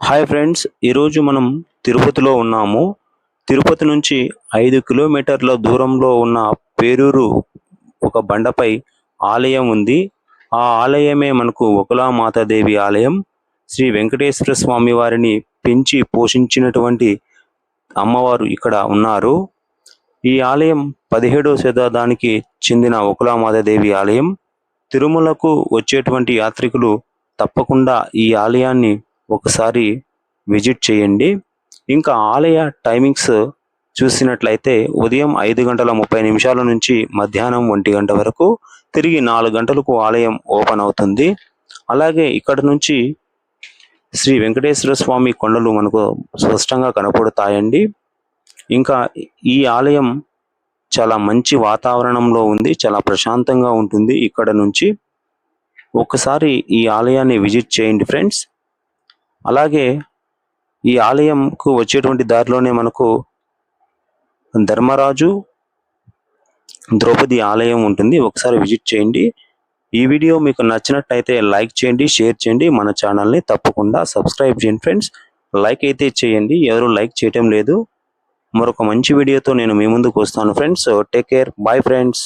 Hi friends ఈరోజు మనం తిరుపతిలో ఉన్నాము. తిరుపతి నుంచి ఐదు కిలోమీటర్ల దూరంలో ఉన్న పేరూరు ఒక బండపై ఆలయం ఉంది. ఆ ఆలయమే మనకు ఒకలామాతాదేవి ఆలయం. శ్రీ వెంకటేశ్వర స్వామి వారిని పెంచి పోషించినటువంటి అమ్మవారు ఇక్కడ ఉన్నారు. ఈ ఆలయం పదిహేడవ శతాబ్దానికి చెందిన ఒకలామాతాదేవి ఆలయం. తిరుమలకు వచ్చేటువంటి యాత్రికులు తప్పకుండా ఈ ఆలయాన్ని ఒకసారి విజిట్ చేయండి. ఇంకా ఆలయ టైమింగ్స్ చూసినట్లయితే ఉదయం ఐదు గంటల ముప్పై నిమిషాల నుంచి మధ్యాహ్నం ఒంటి గంట వరకు తిరిగి నాలుగు గంటలకు ఆలయం ఓపెన్ అవుతుంది. అలాగే ఇక్కడ నుంచి శ్రీ వెంకటేశ్వర స్వామి కొండలు మనకు స్పష్టంగా కనపడతాయండి. ఇంకా ఈ ఆలయం చాలా మంచి వాతావరణంలో ఉంది చాలా ప్రశాంతంగా ఉంటుంది ఇక్కడ నుంచి. ఒకసారి ఈ ఆలయాన్ని విజిట్ చేయండి ఫ్రెండ్స్. అలాగే ఈ ఆలయంకు వచ్చేటువంటి దారిలోనే మనకు ధర్మరాజు ద్రౌపది ఆలయం ఉంటుంది. ఒకసారి విజిట్ చేయండి. ఈ వీడియో మీకు నచ్చినట్టయితే లైక్ చేయండి షేర్ చేయండి. మన ఛానల్ని తప్పకుండా సబ్స్క్రైబ్ చేయండి ఫ్రెండ్స్. లైక్ అయితే చేయండి. ఎవరు లైక్ చేయటం లేదు. మరొక మంచి వీడియోతో నేను మీ ముందుకు వస్తాను friends. Take care. Bye friends.